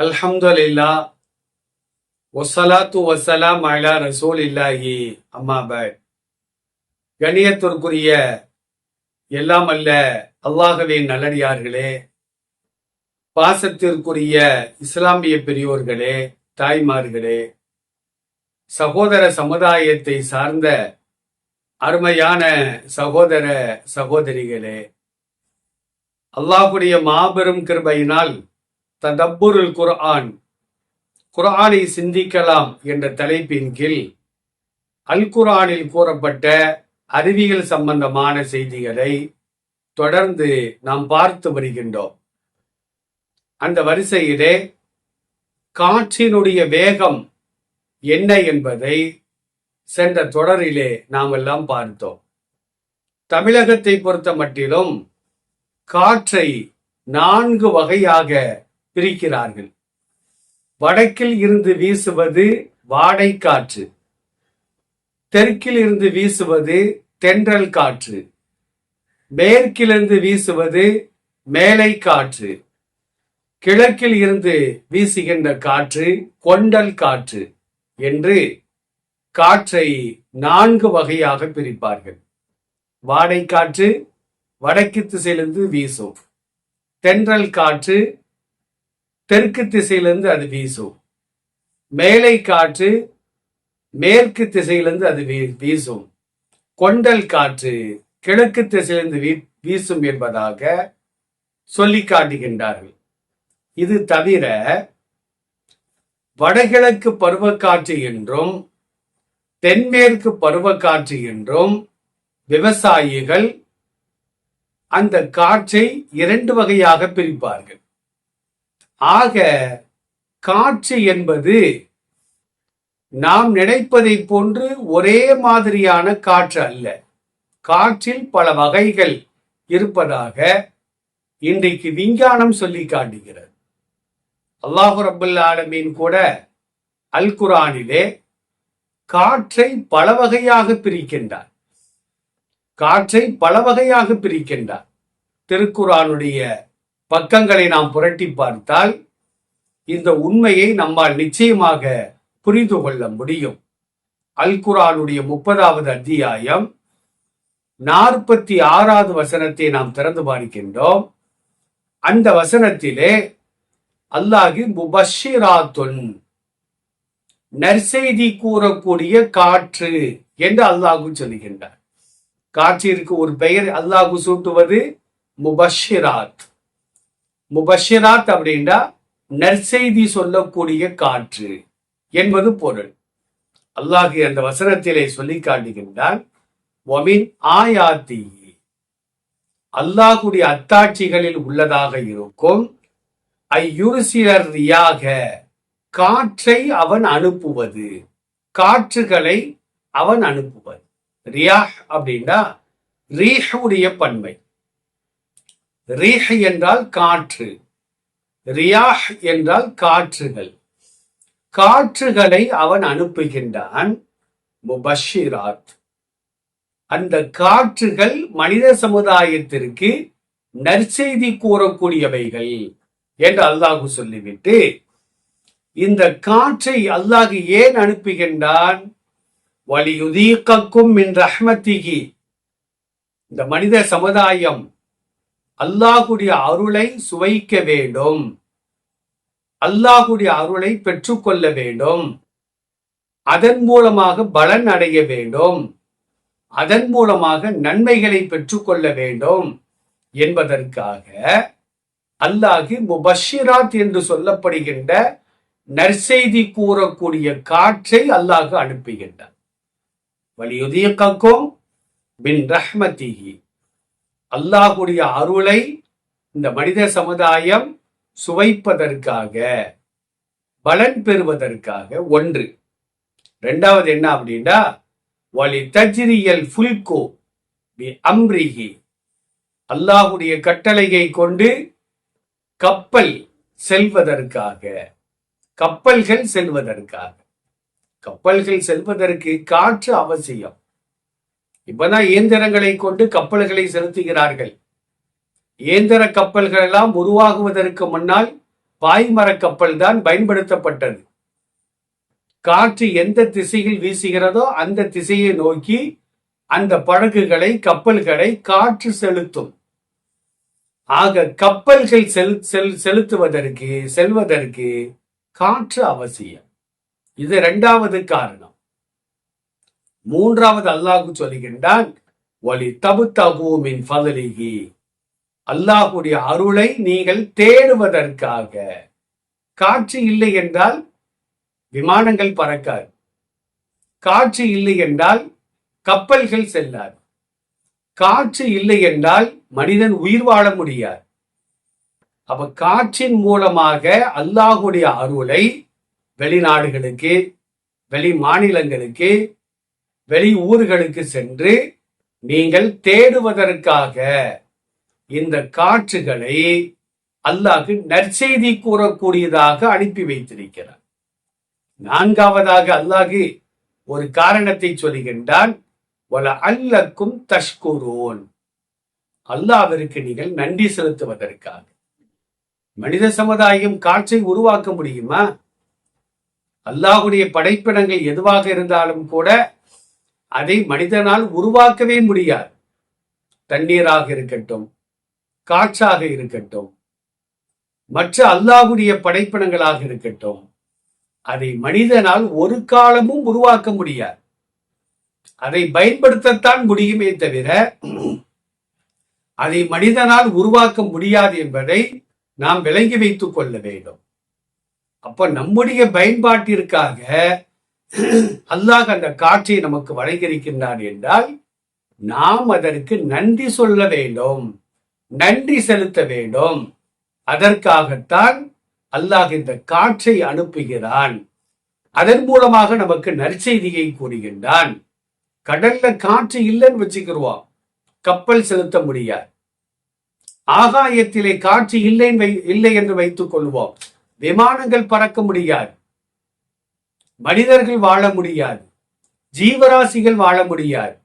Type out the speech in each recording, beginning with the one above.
அல்ஹம்துலில்லா ஒசலாத்து வஸ்ஸலாம் அலா ரசூலில்லாஹி. அம்மா பட். கணியத்திற்குரிய எல்லாம் அல்ல அல்லாஹவின் நல்லடியார்களே. பாசத்திற்குரிய இஸ்லாமிய பெரியோர்களே தாய்மார்களே. சகோதர சமுதாயத்தை சார்ந்த அருமையான சகோதர சகோதரிகளே. அல்லாஹுடைய மாபெரும் கிருபையினால் ததப்புருல் குர்ஆன். குர்ஆனை சிந்திக்கலாம் என்ற தலைப்பின் கீழ் அல் குர்ஆனில் கூறப்பட்ட அறிவியல் சம்பந்தமான செய்திகளை தொடர்ந்து நாம் பார்த்து வருகின்றோம். அந்த வரிசையிலே காற்றினுடைய வேகம் என்ன என்பதை சென்ற தொடரிலே நாம் எல்லாம் பார்த்தோம். தமிழகத்தை பொறுத்த மட்டிலும் காற்றை நான்கு வகையாக பிரிக்கிறார்கள். வடக்கில் இருந்து வீசுவது வாடை காற்று. தெற்கில் இருந்து வீசுவது தென்றல் காற்று. மேற்கிலிருந்து வீசுவது மேலை காற்று. கிழக்கில் இருந்து வீசுகின்ற காற்று கொண்டல் காற்று என்று காற்றை நான்கு வகையாக பிரிப்பார்கள். வாடை காற்று வடக்கு திசையிலிருந்து வீசும். தென்றல் காற்று தெற்கு திசையிலிருந்து அது வீசும். மேலை காற்று மேற்கு திசையிலிருந்து அது வீசும். கொண்டல் காற்று கிழக்கு திசையிலிருந்து வீ- வீசும் என்பதாக சொல்லி காட்டுகின்றார்கள். இது தவிர வடகிழக்கு பருவக்காற்று என்றும் தென்மேற்கு பருவக்காற்று என்றும் விவசாயிகள் அந்த காற்றை இரண்டு வகையாக பிரிப்பார்கள். ஆக காற்று என்பது நாம் நினைப்பதை போன்று ஒரே மாதிரியான காற்று அல்ல. காற்றில் பல வகைகள் இருப்பதாக இன்றைக்கு விஞ்ஞானம் சொல்லி காட்டுகிறது. அல்லாஹு ரபுல் ஆலமீன் கூட அல் குரானிலே காற்றை பல வகையாக பிரிக்கின்றார். காற்றை பல வகையாக பிரிக்கின்றார். திருக்குறானுடைய பக்கங்களை நாம் புரட்டி பார்த்தால் இந்த உண்மையை நம்மால் நிச்சயமாக புரிந்து கொள்ள முடியும். அல்குரானுடைய முப்பதாவது அத்தியாயம் நாற்பத்தி ஆறாவது வசனத்தை நாம் திறந்து பார்க்கின்றோம். அந்த வசனத்திலே அல்லாஹி முபஷிராத்துன் நற்செய்தி கூறக்கூடிய காற்று என்று அல்லாஹு சொல்லுகின்றார். காற்றிற்கு ஒரு பெயர் அல்லாஹு சூட்டுவது முபஷிராத். முபஷிராத் அப்படின்னா நற்செய்தி சொல்லக்கூடிய காற்று என்பது பொருள். அல்லாஹு அந்த வசனத்திலே சொல்லி காட்டுகின்றான் ஒமின் ஆயாத்தி. அல்லாஹுடைய அத்தாட்சிகளில் உள்ளதாக இருக்கும். ஐயுருசிலர் ரியாக. காற்றை அவன் அனுப்புவது. காற்றுகளை அவன் அனுப்புவது. ரியாஹ் அப்படின்னா ரீஹுடைய பன்மை. ரீஹ் என்றால் காற்று. ரியாஹ் என்றால் காற்றுகள். காற்றுகளை அவன் அனுப்புகின்றான் முபஷிராத். அந்த காற்றுகள் மனித சமுதாயத்திற்கு நற்செய்தி கூறக்கூடியவைகள் என்று அல்லாஹு சொல்லிவிட்டு இந்த காற்றை அல்லாஹ் ஏன் அனுப்புகின்றான்? வலியுதீக்கும் மின் ரஹ்மத்திகி இந்த மனித சமுதாயம் அல்லாஹுடைய அருளை சுவைக்க வேண்டும். அல்லாஹுடைய அருளை பெற்றுக்கொள்ள வேண்டும். அதன் மூலமாக பலன் அடைய வேண்டும். அதன் மூலமாக நன்மைகளை பெற்றுக்கொள்ள வேண்டும் என்பதற்காக அல்லாஹு முபஷிராத் என்று சொல்லப்படுகின்ற நற்செய்தி கூறக்கூடிய காற்றை அல்லாஹ் அனுப்புகின்றார் வலியுதீக்கும் பின் ரஹ்மதிஹி அல்லாஹுடைய அருளை இந்த மனித சமுதாயம் சுவைப்பதற்காக பலன் பெறுவதற்காக ஒன்று. ரெண்டாவது என்ன அப்படின்னா வலி தஜ்ரியல் ஃபுல்கோ பி அம்ரிஹி. அல்லாஹுடைய கட்டளையை கொண்டு கப்பல் செல்வதற்காக கப்பல்கள் செல்வதற்காக. கப்பல்கள் செல்வதற்கு காற்று அவசியம். இப்பதான் இயந்திரங்களை கொண்டு கப்பல்களை செலுத்துகிறார்கள். இயந்திர கப்பல்கள் எல்லாம் உருவாகுவதற்கு முன்னால் பாய்மர கப்பல் தான் பயன்படுத்தப்பட்டது. காற்று எந்த திசையில் வீசுகிறதோ அந்த திசையை நோக்கி அந்த படகுகளை கப்பல்களை காற்று செலுத்தும். ஆக கப்பல்கள் செல் செல் செலுத்துவதற்கு செல்வதற்கு காற்று அவசியம். இது இரண்டாவது காரணம். மூன்றாவது அல்லாஹு சொல்லுகின்றான் ஒலி தபு தகுமின் ஃபதலிகி அல்லாஹுடைய அருளை நீங்கள் தேடுவதற்காக. காட்சி இல்லை என்றால் விமானங்கள் பறக்காது. காட்சி இல்லை என்றால் கப்பல்கள் செல்லாது. காட்சி இல்லை என்றால் மனிதன் உயிர் வாழ முடியாது. அப்ப காற்றின் மூலமாக அல்லாஹுடைய அருளை வெளிநாடுகளுக்கு வெளி மாநிலங்களுக்கு வெளி ஊர்களுக்கு சென்று நீங்கள் தேடுவதற்காக இந்த காற்றுகளை அல்லாஹ் நற்செய்தி கூறக்கூடியதாக அனுப்பி வைத்திருக்கிறார். நான்காவதாக அல்லாஹு ஒரு காரணத்தை சொல்கின்றான் வல அல்லக்கும் தஷ்குரோன். அல்லாவிற்கு நீங்கள் நன்றி செலுத்துவதற்காக. மனித சமுதாயம் காற்றை உருவாக்க முடியுமா? அல்லாஹுடைய படைப்பினங்கள் எதுவாக இருந்தாலும் கூட அதை மனிதனால் உருவாக்கவே முடியாது. தண்ணீராக இருக்கட்டும் காற்றாக இருக்கட்டும் மற்ற அல்லாஹுடைய படைப்பினங்களாக இருக்கட்டும் அதை மனிதனால் ஒரு காலமும் உருவாக்க முடியாது. அதை பயன்படுத்தத்தான் முடியுமே தவிர அதை மனிதனால் உருவாக்க முடியாது என்பதை நாம் விளங்கி வைத்துக் கொள்ள வேண்டும். அப்ப நம்முடைய பயன்பாட்டிற்காக அல்லாஹ் அந்த காட்சியை நமக்கு வழங்கியிருக்கின்றான் என்றால் நாம் அதற்கு நன்றி சொல்ல வேண்டும் நன்றி செலுத்த வேண்டும். அதற்காகத்தான் அல்லாஹ் இந்த காற்றை அனுப்புகிறான். அதன் மூலமாக நமக்கு நற்செய்தியை கூறுகின்றான். கடல்ல காற்று இல்லைன்னு வச்சுக்கிடுவோம் கப்பல் செலுத்த முடியாது. ஆகாயத்திலே காற்று இல்லை இல்லை என்று வைத்துக் கொள்வோம். விமானங்கள் பறக்க முடியாது. மனிதர்கள் வாழ முடியாது. ஜீவராசிகள் வாழ முடியாது.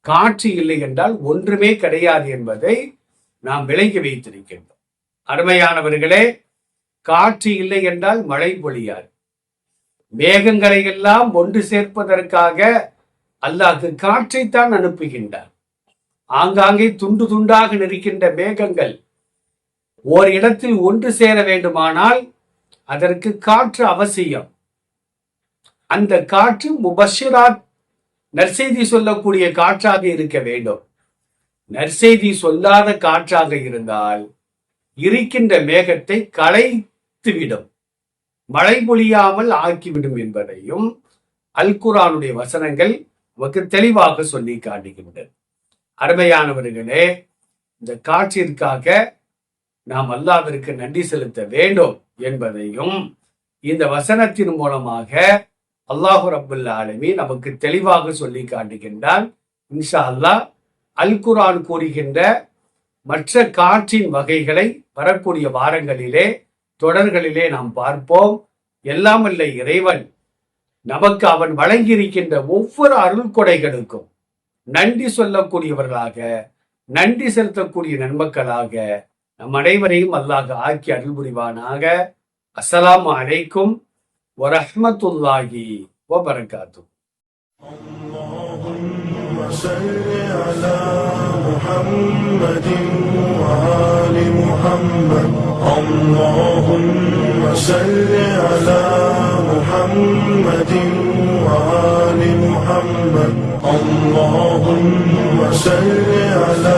காற்று இல்லை என்றால் ஒன்றுமே கிடையாது என்பதை நாம் விளங்கி வைத்திருக்கின்றோம். அருமையானவர்களே காற்று இல்லை என்றால் மழை பொழியாது. மேகங்களை எல்லாம் ஒன்று சேர்ப்பதற்காக அல்லாஹ் காற்றைத்தான் அனுப்புகின்றார். ஆங்காங்கே துண்டு துண்டாக நிற்கின்ற மேகங்கள் ஓர் இடத்தில் ஒன்று சேர வேண்டுமானால் அதற்கு காற்று அவசியம். அந்த காற்று முபஷிராத் நற்செய்தி சொல்லக்கூடிய காற்றாக இருக்க வேண்டும். நற்செய்தி சொல்லாத காற்றாக இருந்தால் இருக்கின்ற மேகத்தை களைத்துவிடும். மழை பொழியாமல் ஆக்கிவிடும் என்பதையும் அல்குரானுடைய வசனங்கள் நமக்கு தெளிவாக சொல்லி காட்டுகின்றது அருமையானவர்களே இந்த காற்றிற்காக நாம் அல்லாவிற்கு நன்றி செலுத்த வேண்டும் என்பதையும் இந்த வசனத்தின் மூலமாக அல்லாஹு ரபுல்ல ஆலமி நமக்கு தெளிவாக சொல்லி காட்டுகின்றான். இன்ஷா அல்லாஹ் அல் குரான் கூறுகின்ற மற்ற காற்றின் வகைகளை வரக்கூடிய வாரங்களிலே தொடர்களிலே நாம் பார்ப்போம். எல்லாம் இல்லை இறைவன் நமக்கு அவன் வழங்கியிருக்கின்ற ஒவ்வொரு அருள் கொடைகளுக்கும் நன்றி சொல்லக்கூடியவர்களாக நன்றி செலுத்தக்கூடிய நன்மக்களாக நம் அனைவரையும் அல்லாஹ் ஆக்கி அருள் புரிவானாக. அஸ்ஸலாமு அலைக்கும். ورحمة الله وبركاته. اللهم صل على محمد وآل محمد اللهم صل على محمد وآل محمد اللهم صل على